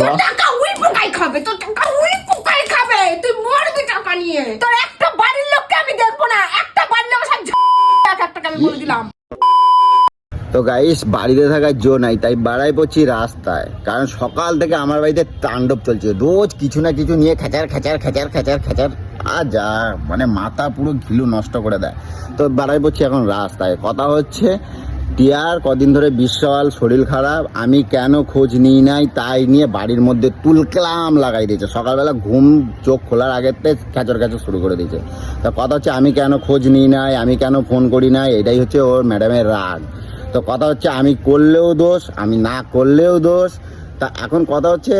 তোর টাকা উই পোকাই খাবে তোর টাকা উই পোকাই খাবে তুই মরবি টাকা নিয়ে। তোর একটা বাড়ির লোককে আমি দেখব না একটা বাড়ির লোক সব এক একটা আমি বলে দিলাম। তো গাইস বাড়িতে থাকার জো নাই তাই বাড়াই পড়ছি রাস্তায়। কারণ সকাল থেকে আমার বাড়িতে তাণ্ডব চলছে। রোজ কিছু না কিছু নিয়ে খেচার খেচার খেচার খেচার খেচার। আর যা মানে মাথা পুরো ঘিলু নষ্ট করে দেয়। তো বাড়াই পড়ছি এখন রাস্তায়। কথা হচ্ছে টিয়ার কদিন ধরে বিশাল শরীর খারাপ, আমি কেন খোঁজ নিই নাই তাই নিয়ে বাড়ির মধ্যে তুলকলাম লাগাই দিয়েছে। সকালবেলা ঘুম চোখ খোলার থেকে খেচর খেচর শুরু করে দিয়েছে। তা কথা হচ্ছে আমি কেন খোঁজ নিই নাই, আমি কেন ফোন করি নাই, এটাই হচ্ছে ওর ম্যাডামের রাগ। তো কথা হচ্ছে আমি করলেও দোষ, আমি না করলেও দোষ। তা এখন কথা হচ্ছে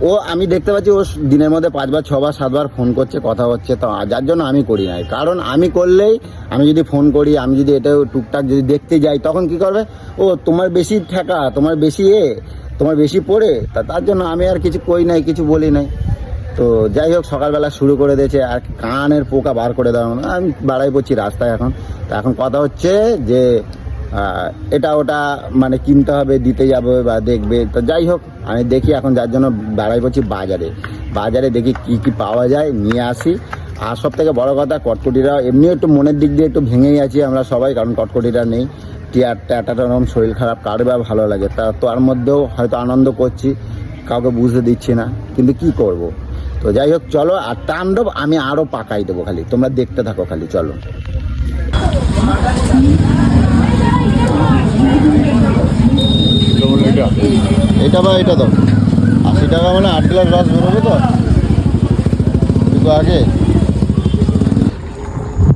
ও, আমি দেখতে পাচ্ছি ও দিনের মধ্যে পাঁচবার, ছবার, সাতবার ফোন করছে, কথা হচ্ছে, তো যার জন্য আমি করি নাই। কারণ আমি করলেই আমি যদি ফোন করি, আমি যদি এটা টুকটাক যদি দেখতে যাই, তখন কি করবে? ও, তোমার বেশি ঠেকা, তোমার বেশি এ, তোমার বেশি পড়ে, তা তার জন্য আমি আর কিছু করি নাই, কিছু বলি নাই। তো যাই হোক, সকালবেলা শুরু করে দিয়েছে, আর কানের পোকা বার করে দেওয়া। আমি বাড়াই পড়ছি রাস্তায় এখন। তো এখন কথা হচ্ছে যে এটা ওটা মানে কিনতে হবে, দিতে যাবে বা দেখবে। তো যাই হোক, আমি দেখি এখন যার জন্য বাড়াই পড়ছি বাজারে। বাজারে দেখি কি কি পাওয়া যায়, নিয়ে আসি। আর সব থেকে বড়ো কথা কটকটিরা এমনিও একটু মনের দিক দিয়ে একটু ভেঙেই আছি আমরা সবাই, কারণ কটকটিরা নেই। টিয়ার ট্যাটাটা ওরকম শরীর খারাপ, কার বা ভালো লাগে? তা তার মধ্যেও হয়তো আনন্দ করছি, কাউকে বুঝতে দিচ্ছি না, কিন্তু কি করব। তো যাই হোক, চলো, আর তাণ্ডব আমি আরও পাকাই দেবো খালি। তোমরা দেখতে থাকো খালি, চলো। এটা বা এটা দাও। আশি টাকা মানে আট গ্লাস রস বেরোবে তো? কিন্তু আগে।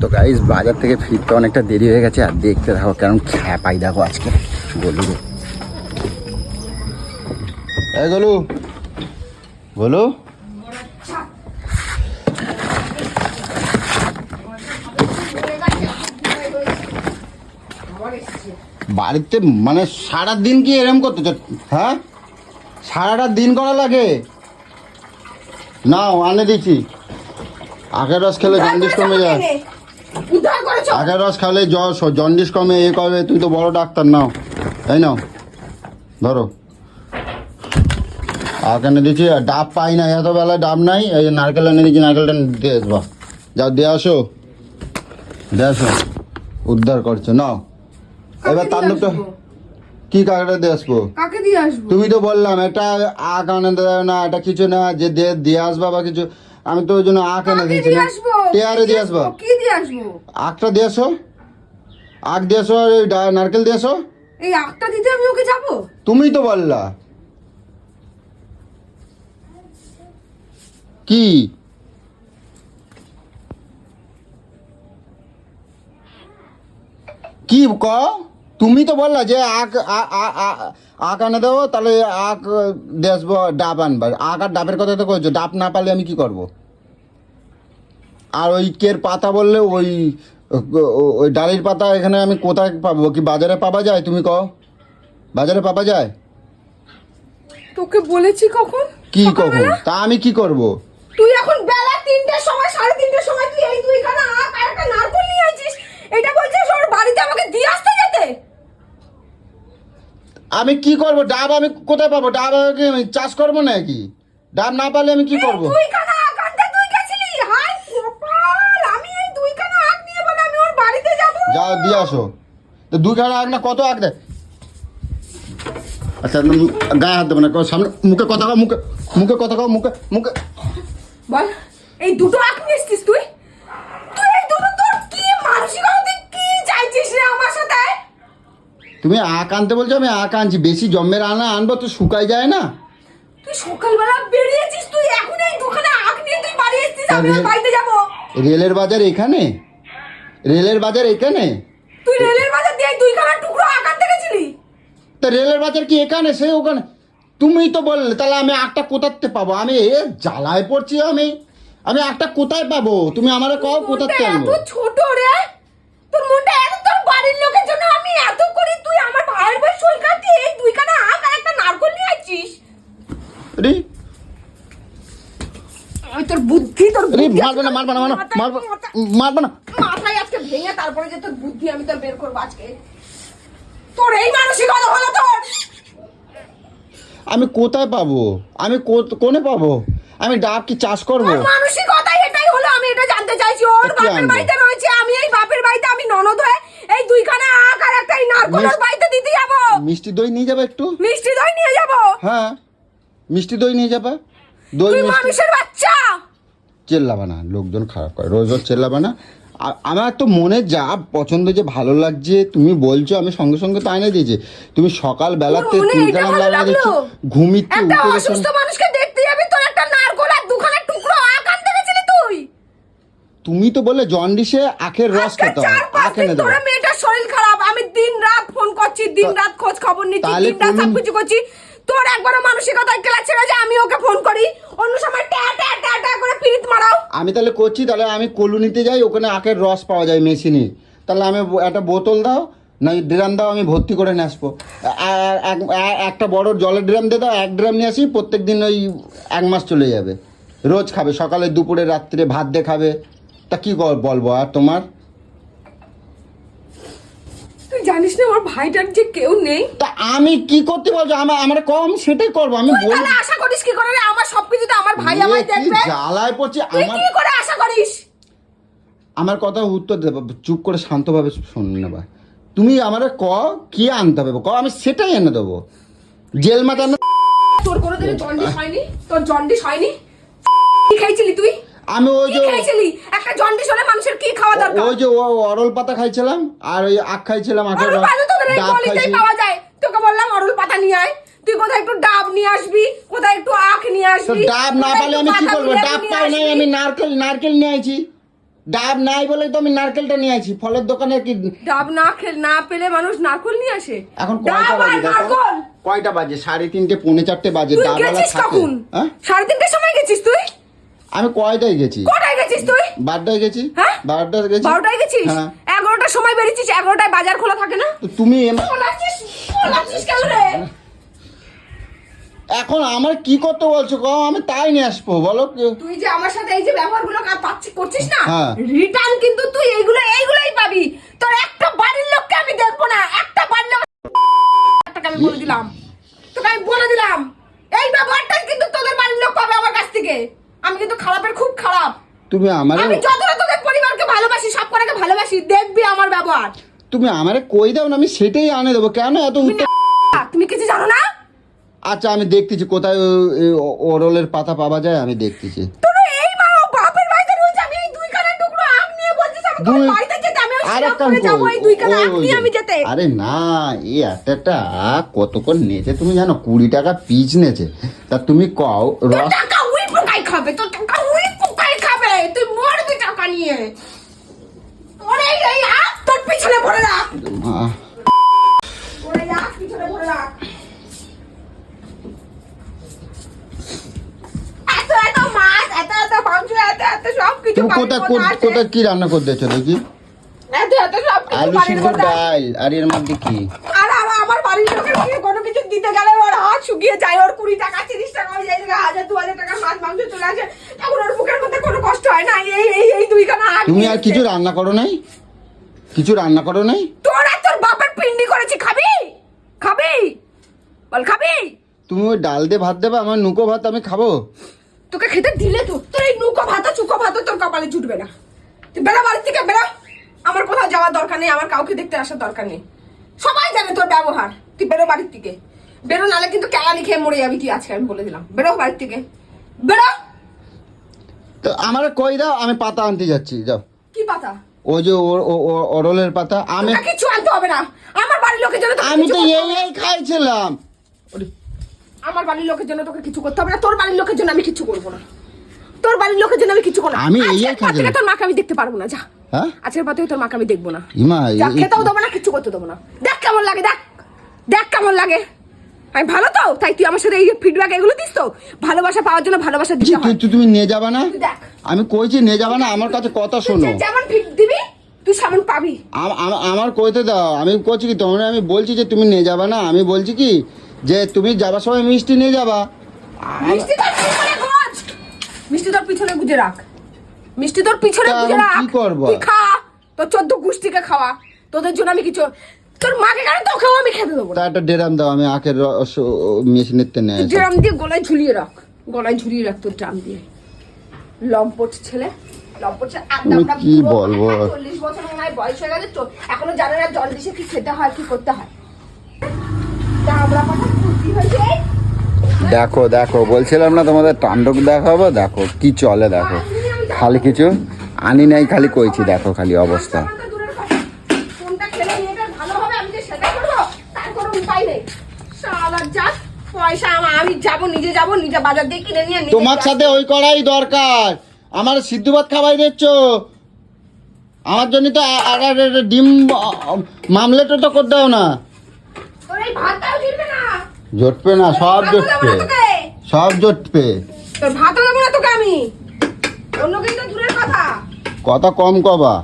তো গাইজ বাজার থেকে ফিরতে অনেকটা দেরি হয়ে গেছে আর দেখতে থাকো কেমন খ্যাপাই দেখো আজকে গলু এই গলু। বলো বাড়িতে মানে সারা দিন কি এরম করতে? হ্যাঁ? সারাটা দিন করা লাগে? না আনে দিচ্ছি। আগের রস খেলে জন্ডিস কমে যায়। আগের রস খেলে জ্বর জন্ডিস কমে এ করবে তুই তো বড় ডাক্তার নাও। তাই নাও। ধরো। আখ এনে দিচ্ছি আর ডাব পাই না এত বেলায় ডাব নাই এই যে নারকেল এনে দিচ্ছি নারকেলটা দিয়ে আসবা। যাও দিয়ে আসো। দিয়ে আসো। উদ্ধার করছ নাও। এবার তাণ্ডবটা? কি কাকড়া দিয়ে আসব? কাকে দিয়ে আসব? তুমি তো বললাম এটা আখ আনে দেয় না এটা কিছু না যে দিয়ে দিয়ে আসবা বা কিছু। আমি তো ওই জন্য আখ এনে দিয়েছি টেয়ারে দিয়ে আসবা? কি দিয়ে আসব? আখটা দিয়ে আসো। আখ দিয়ে আসো আর ওই নারকেল দিয়ে আসো। এই আখটা দিতে আমি ওকে যাব? তুমি তো বললা। কি? কি ক? তুমি তো বললা যে আখ আখ আনে দেবো তাহলে আখ দিয়ে আসব ডাব আনবার আখ আর ডাবের কথা তো কইছো ডাব না পারলে আমি কি করব? আর ওই কের পাতা বললে ওই ওই ডালির পাতা এখানে আমি কোথায় পাবো? কি বাজারে পাওয়া যায়? তুমি কও। বাজারে পাওয়া যায়? তোকে বলেছি কখন? কি কখন? তা আমি কি করব? তুই এখন বেলা তিনটের সময় সাড়ে তিনটের সময় তুই এই দুইখানা আখ আর একটা নারকল নিয়ে আইছিস এটা বলছিস ওর বাড়িতে আমাকে দিয়ে আসতে যেতে? আমি কি করব? ডাব আমি কোথায় পাবো? ডাব আমি চাষ করব নাকি? ডাব না পারলে আমি কি করব? দুইখানা আখ আনতে তুই গেছিলি? হাই কপাল আমি এই দুইখানা আখ নিয়ে বলে আমি ওর বাড়িতে যাব। যাও দিয়ে আসো। তো দুই খানা আগ না কত আগ দেয় আচ্ছা গায়ে হাত দেবো না সামনে মুখে কথা কও মুখে মুখে কথা কও মুখে মুখে। বল এই দুটো আখ নিয়ে এসছিস তুই তুই? তুমি আখ আনতে বলছো আমি আখ আনছি। বেশি জম্মের আনা আনব তো শুকাই যায় না? তুই সকালবেলা বেরিয়েছিস তুই এখন এই আখ নিয়ে তুই বাড়ি এসছিস আমি বাড়িতে যাব। রেলের বাজার এখানে? রেলের বাজার এখানে? তুই রেলের বাজার দিয়ে দুইখানা টুকরো আনতে গেছিলি? তা রেলের বাজার কি এখানে? সে ওখানে তুমি তো বললে তাহলে আমি একটা কোথাতে পাবো? আমি এ জ্বালায় পড়ছি আমি। আমি একটা কোথায় পাবো? তুমি আমারে কও কোথাতে আনব? ছোট রে। তোর মনটা এত তোর বাড়ির লোকের জন্য আমি এত করি তুই আমার ভাইয়ের ভাই শোল কাটতে এই দুইখানা আখ আর একটা নারকল নিয়ে আসছিস রে আমি তোর বুদ্ধি তোর রে বুদ্ধি মারবে না মারবে না মারবে না, মাথায়- মারবে না। মাথায় আজকে ভেঙে তারপরে যে তোর বুদ্ধি আমি তোর বের করব আজকে। তোর এই মানসিকতা হলো তোর। আমি কোথায় পাবো? আমি কো- কোনে পাবো? আমি ডাব কি চাষ করব? মানসিকতা এটাই হলো আমি এটা জানতে চাইছি। ওর বাপের বাড়িতে রয়েছে আমি এই বাপের বাড়িতে আমি ননদ হয়ে এই দুইখানা আখ আর একটা এই নারকলের বাড়িতে দিতে যাব। মিষ্টি দই নিয়ে যাবে একটু? মিষ্টি দই নিয়ে যাব। হ্যাঁ। মিষ্টি দই নিয়ে যাবে? দই মানুষের বাচ্চা! চেল্লাবা না লোকজন খারাপ করে রোজ রোজ চেল্লাবা না আমার তো মনে যা পছন্দ যে ভালো লাগছে তুমি বলছো আমি সঙ্গে সঙ্গে তাই না দিয়েছি। তুমি সকাল বেলাতে লাগা দিচ্ছ ঘুমিতে উঠে অসুস্থ মানুষকে দেখতে যাবি তোর একটা নারকল আর দুখানা টুকরো আখ আনতে গেছিলি তুই? তুমি তো বললে জন্ডিসে আখের রস খেতে হয় পাঁচ আখ এনে ধরে মেয়েটার শরীর খারাপ আমি দিন রাত ফোন করছি দিন রাত খোঁজ খবর নিচ্ছি দিন রাত সবকিছু করছি। তোর একবারও মানসিকতায় ক্লাস ছিল যে আমি ওকে ফোন করি? অন্য সময় ট্যা ট্যা ট্যা ট্যা করে ফিরিত মারাও। আমি তাহলে করছি, তাহলে আমি কলুনিতে যাই, ওখানে আখের রস পাওয়া যায় মেশিনে। তাহলে আমি একটা বোতল দাও না ড্রাম দাও, আমি ভর্তি করে নিয়ে আসব। আ- এক- এক- একটা বড় জলের ড্রাম দিয়ে দাও, এক ড্রাম নিয়ে আসি প্রত্যেক দিন ওই এক মাস চলে যাবে। রোজ খাবে, সকালে, দুপুরে, রাত্রে ভাত দিয়ে খাবে। তা কি বলব, আর তোমার? জানিস না আমার ভাইটার যে কেউ নেই। তা আমি কি করতে বলছো আমার আমার কম সেটাই করব আমি তুই বলি। তাহলে আশা করিস কি করে? রে? আমার সবকিছুতে আমার ভাই আমায় দেখবে? জ্বালায় পড়ছি তুই আমার কি করে আশা করিস? আমার কথা উত্তর দেবো চুপ করে শান্তভাবে শোন নেবা তুমি আমার ক কি আনতে হবে? ক আমি সেটাই এনে দেবো। জেল মাথা না তোর কোনোদিন জন্ডিস হয়নি? তোর জন্ডিস হয়নি? কি খাইছিলি তুই? আমি ওই কি যে খাইছিলি হলে মানুষের কি খাওয়া দরকার? ওই যে ও অরল পাতা খাইছিলাম আর ওই আখ খাইছিলাম আখের রস, ডাব খাইছি পাওয়া যায়। তোকে বললাম অরুল পাতা নিয়ে আয়। তুই কোথায় একটু ডাব নিয়ে আসবি কোথায় একটু আখ নিয়ে আসবি ডাব না পালে আমি কি করব? ডাব পাই নাই আমি নারকেল নারকেল নিয়ে আইছি। ডাব নাই বলে তো আমি নারকেলটা নিয়ে আইছি। ফলের দোকানে কি ডাব না খেল না পেলে মানুষ নারকেল নিয়ে আসে। এখন কয়টা বাজে দেখো। কয়টা বাজে? সাড়ে তিনটে পৌনে চারটে বাজে থাকে। হ্যাঁ? সাড়ে তিনটের সময় গেছিস আমি কয়টায় গেছি? কটায় গেছিস তুই? বারোটায় গেছি। হ্যাঁ? বারোটায় গেছি। বারোটায় গেছিস? হ্যাঁ। এগারোটার সময় বেরিয়েছিস এগারোটায় বাজার খোলা থাকে না? তো তুমি কেন রে? এখন আমার কি করতে বলছো কও আমি তাই নিয়ে আসব বলো তুই যে আমার সাথে এই যে ব্যবহারগুলো পাচ্ছি করছিস না? হ্যাঁ। রিটার্ন কিন্তু তুই এইগুলো এইগুলোই পাবি। তোর একটা বাড়ির লোককে আমি দেখব না। একটা বাড়ির লোক আমি বলে দিলাম। তোকে আমি বলে দিলাম। এই ব্যবহারটাই কিন্তু তোদের বাড়ির লোক পাবে আমার কাছ থেকে। আমি কিন্তু খারাপের খুব খারাপ। তুমি আমারে আমি যতটা তোদের পরিবারকে ভালোবাসি সব কটাকে ভালোবাসি দেখবি আমার ব্যবহার। তুমি আমারে কই দাও না আমি সেটাই আনে দেবো। কেন এত উত্তর তুমি কিছু জানো না? আচ্ছা আমি দেখতেছি কোথায় ওরলের পাতা পাওয়া যায় আমি দেখতেছি। আর না এই একটা কত করে নিয়েছে তুমি জানো কুড়ি টাকা পিচ নেছে তা তুমি কও রস খাবে তোর টাকা পোকাই খাবে তুই মরবি টাকা নিয়ে। তোর এই আখ তোর পিছনে ভরে রাখ। আহ, তোর এই পিছনে ভরে রাখ। এত এত মাছ এত এত মাংস এত এত সব কিছু কি রান্না করতে দেখি? এত এত সব আলু সিদ্ধ ডাল আর এর মধ্যে কি? আর আমার আমার বাড়ির লোকের কি কোনো কিছু দিতে গেলে ওর হাত শুকিয়ে যায় ওর কুড়ি টাকা তিরিশ টাকা হয়ে যায় এদিকে হাজার দু হাজার টাকা মাছ মাংস চলে আসে তখন ওর বুকের মধ্যে কোনো কষ্ট হয় না। এই এই এই দুইখানা হাত তুমি আর কিছু রান্না করো নাই? কিছু রান্না করো নাই? তোর আর তোর বাপের পিন্ডি করেছি খাবি? খাবি? বল খাবি? তুমি ওই ডাল দিয়ে ভাত দেবে আমার নুকো ভাত আমি খাব? তোকে খেতে দিলে তো। তোর এই নৌকা ভাত চুকো ভাত তোর কপালে জুটবে না। তুই বেড়া বাড়ি থেকে বেড়া আমার কোথাও যাওয়ার দরকার নেই আমার কাউকে দেখতে আসার দরকার নেই। সবাই জানে তোর ব্যবহার তুই বেরো বাড়ির থেকে। বেরো নালে কিন্তু কেলানি খেয়ে মরে যাবি তুই আজকে আমি বলে দিলাম। বেরো বাড়ির থেকে। বেরো। তো আমার কই দাও আমি পাতা আনতে যাচ্ছি যাও। কি পাতা? ও যে ও- ও- ও- অরলের পাতা আমি কিছু আনতে হবে না। আমার বাড়ির লোকের জন্য আমি তো এই এই খাইছিলাম। আমার বাড়ির লোকের জন্য তোকে কিছু করতে হবে না। তোর বাড়ির লোকের জন্য আমি কিছু করব না। তোর বাড়ির লোকের জন্য আমি কিছু করব না। আমি এই এই খাইছিলাম। তোর মাকে আমি দেখতে পারব না যা। হ্যাঁ? আজকের পর থেকে তোর মাকে আমি দেখব না। ইমা খেতেও দেবো না কিছু করতে দেবো না। দেখ কেমন লাগে দেখ। দেখ কেমন লাগে। আমি ভালো তো? তাই তুই আমার সাথে এই ফিডব্যাক এগুলো দিস তো? ভালোবাসা পাওয়ার জন্য ভালোবাসা দিতে হয়। তুই তুমি নিয়ে যাবা না? আমি কইছি নিয়ে যাবা না আমার কাছে কথা শোনো। যেমন ফিড দিবি তুই সেমন পাবি। আম- আম- আমার কইতে দাও আমি করছি কি তোমরা? আমি বলছি যে তুমি নিয়ে যাবা না আমি বলছি কি যে তুমি যাবার সময় মিষ্টি নিয়ে যাবা। মিষ্টি তোর পিছনে গোজ? মিষ্টি তোর পিছনে গুজে রাখ। মিষ্টি তোর পিছনে গুজে রাখ। কি করব? তুই খা। তোর চোদ্দ গুষ্টিকে খাওয়া। তোদের জন্য আমি কিছু তোর মাকে কেন তোকেও আমি খেতে দেবো তা একটা ডেরাম দাও আমি আখের রস মেশিনের তেনে আসি। ড্রাম দিয়ে গলায় ঝুলিয়ে রাখ। গলায় ঝুলিয়ে রাখ তোর ড্রাম দিয়ে। লম্পট ছেলে লম্পট ছেলে আমি কি বলব? চল্লিশ বছর মনে হয় বয়স হয়ে গেছে এখনও জানে না জল দিছে কি খেতে হয় কি করতে হয়। দামড়া পাঠা ফুর্তি হয়েছে দেখো দেখো বলছিলাম না তোমাদের তাণ্ডব দেখাবো? দেখো কি চলে দেখো। খালি কিছু আনি নাই খালি কইছি দেখো খালি অবস্থা আমার তো দূরের কথা। কোনটা খেলে মেয়েটার ভালো হবে আমি যে সেটা করব তার কোনো উপায় নেই শালার যাক পয়সা আমা- আমি যাব নিজে যাব নিজে বাজার দিয়ে কিনে নিয়ে তোমার সাথে ওই করাই দরকার। আমার সিদ্ধ ভাত খাওয়াই দিচ্ছ আমার জন্য তো আর ডিম মামলেটও তো করতে দাও না। জুটবে না। সব জটবে সব জটবে তোর ভাতও দেবো না তোকে আমি। অন্য কিন্তু দূরের কথা। কথা কম কবা।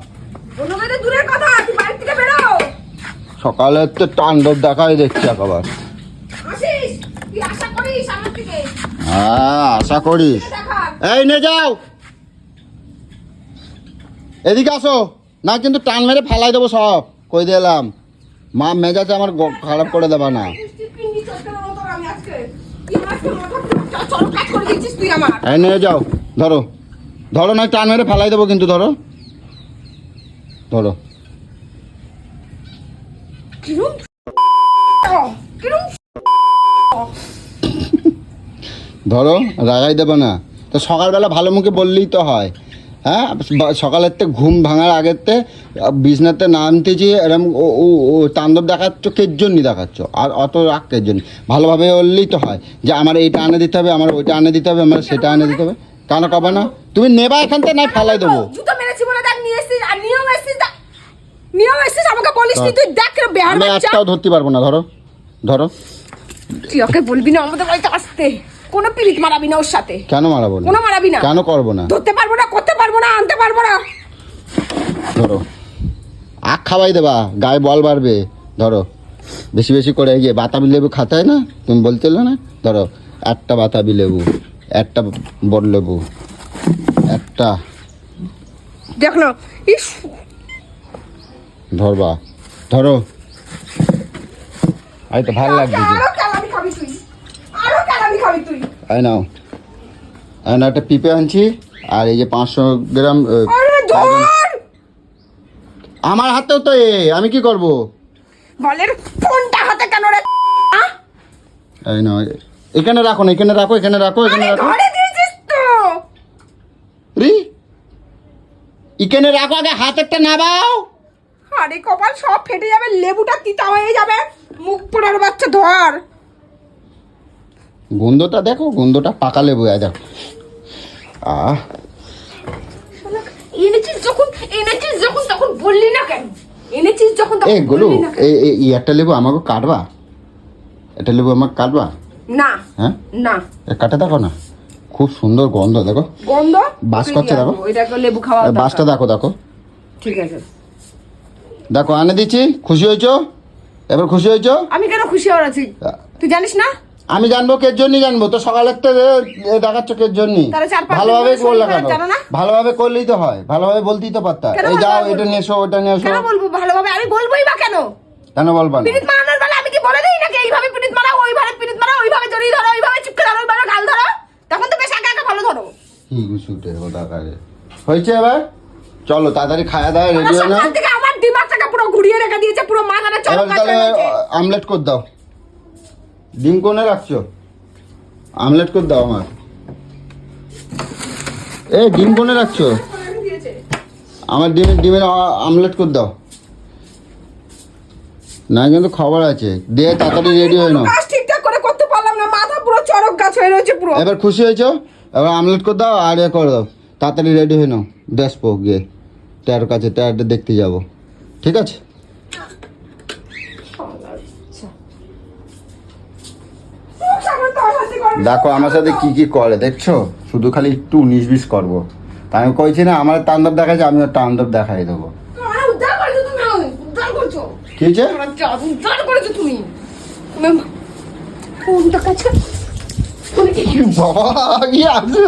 অন্য কিন্তু দূরের কথা তুই বাড়ি থেকে বেরো। সকালে তো তাণ্ডব দেখাই দেখছি একবার আসিস তুই আশা করিস আমার থেকে হ্যাঁ আশা করিস এই নে যাও। এদিকে আসো। না, কিন্তু টান মেরে ফেলাই দেবো সব। কই দিলাম মা, মেজাজে আমার খারাপ করে দেবা না। এই, নিয়ে যাও। ধরো। ধরো না টান মেরে ফেলাই দেবো কিন্তু, ধরো। ধরো। ধরো রাগাই দেবে না। তো সকালবেলা ভালো মুখে বললেই তো হয়। হ্যাঁ? সকালের থেকে ঘুম ভাঙার আগের থেকে বিছনাতে নামতেছি এরম ও ও- ও তাণ্ডব দেখাচ্ছ কের জন্যই দেখাচ্ছ? আর অত রাগ কের জন্য? ভালোভাবে বললেই তো হয় যে আমার এইটা আনে দিতে হবে আমার ওইটা আনে দিতে হবে আমার সেটা আনে দিতে হবে। কেন কবে না? তুমি নেবা এখান থেকে না ফেলাই দেবো। জুতো মেরেছি বলে দেখ নিয়ে এসছিস আর নিয়ম এসছিস দেখ। নিয়ম আমাকে বলিস তুই দেখ কিরম বেহার আমি বাচ্চা। একটাও ধরতে পারব না ধরো। ধরো। তুই ওকে বলবি না আমাদের বাড়িতে আসতে। কোনো পিরিত মারাবি না ওর সাথে। কেন মারাবো না? কোনো মারাবি না। কেন করব না? ধরতে পারব না করতে পারব না আনতে পারব না। ধরো। আখ খাওয়াই দেবা গায়ে বল বাড়বে। ধরো। বেশি বেশি করে এই যে বাতাবি লেবু খাতে হয় না? তুমি বলছিলে না? ধরো একটা বাতাবি লেবু একটা বড় লেবু একটা। দেখ না ইস। ধরবা। ধরো। এই তো ভালো লাগবে আরও খাবি তুই। আরও আই নাও আই না একটা পিঁপে আনছি আর এই যে পাঁচশো গ্রাম আমার হাতেও তো এ আমি কি করব? বলের ফোনটা হাতে কেন রে? আ? এই নাও এখানে রাখো না এখানে রাখো এখানে রাখো এখানে রাখো। দিয়েছিস তো। রি? এখানে রাখো আগে হাত একটা নাবাও আরে কপাল সব ফেটে যাবে লেবুটা তিতা হয়ে যাবে। মুখ পোড়ার বাচ্চা ধর। গন্ধটা দেখো গন্ধটা পাকা লেবু দেখো। আহ। এনেছিস যখন এনেছিস যখন তখন বললি না কেন? এনেছিস যখন এ তখন গোলু বললি না কেন? এই এই- এই একটা লেবু আমাকে কাটবা? একটা লেবু আমাকে কাটবা? না। হ্যাঁ? না। কাটে দেখো না। খুব সুন্দর গন্ধ দেখো। গন্ধ? বাস করছে দেখো। লেবু খাওয়া বাসটা দেখো দেখো। ঠিক আছে। দেখো আনে দিচ্ছি। খুশি হয়েছো? এবার খুশি হয়েছো? আমি কেন খুশি হওয়ার আছি? তুই জানিস না? আমি জানব কের জন্য জানব? তো থেকে এ দেখাচ্ছ কের জন্য তাহলে চার ভালোভাবে করলে কেন? ভালোভাবে করলেই তো হয় ভালোভাবে বলতেই তো পারতা। এই যাও এটা নিয়ে এসো ওটা নিয়ে এসো কেন বলব ভালোভাবে? আমি বলবোই বা কেন? কেন বলবা না? পিরিত মারানোর বেলা আমি কি বলে দিই নাকি? এইভাবে পিরিত মারা ওইভাবে পিরিত মারা ওইভাবে জড়িয়ে ধরো ওইভাবে চিপকে ধরো ওইভাবে গাল ধরো। তখন তো বেশ একা একা ভালো ধরো। কি গুছুটে ওটা কারে? হয়েছে এবার? চলো তাড়াতাড়ি খাওয়া দাওয়া রেডি হয়ে নাও। আমার দিমাগটাকে পুরো ঘুরিয়ে রেখে দিয়েছে পুরো মাথাটা চলো তাহলে আমলেট করে দাও। ডিম কোনে রাখছো? আমলেট করে দাও আমার। এ ডিম কোনে রাখছো? আমার ডিমের ডিমের আমলেট করে দাও। না কিন্তু খবর আছে। দিয়ে তাড়াতাড়ি রেডি হয়ে নাও। ঠিকঠাক করে করতে পারলাম না। মাথা পুরো চরক গাছ হয়ে রয়েছে পুরো। এবার খুশি হয়েছো? এবার আমলেট করে দাও আর এ করে দাও। তাড়াতাড়ি রেডি হয়ে নাও। দেখব গিয়ে। ট্যার কাছে ট্যারটা দেখতে যাব। ঠিক আছে সামনে তো অশান্তি করবে। দেখো আমার সাথে কি কি করে দেখছ? শুধু খালি একটু উনিশ বিশ করব। তাই আমি কইছি না আমার তাণ্ডব দেখাচ্ছে আমি ওর তাণ্ডব দেখাই দেবো। কি হয়েছে? বাবা কি আছে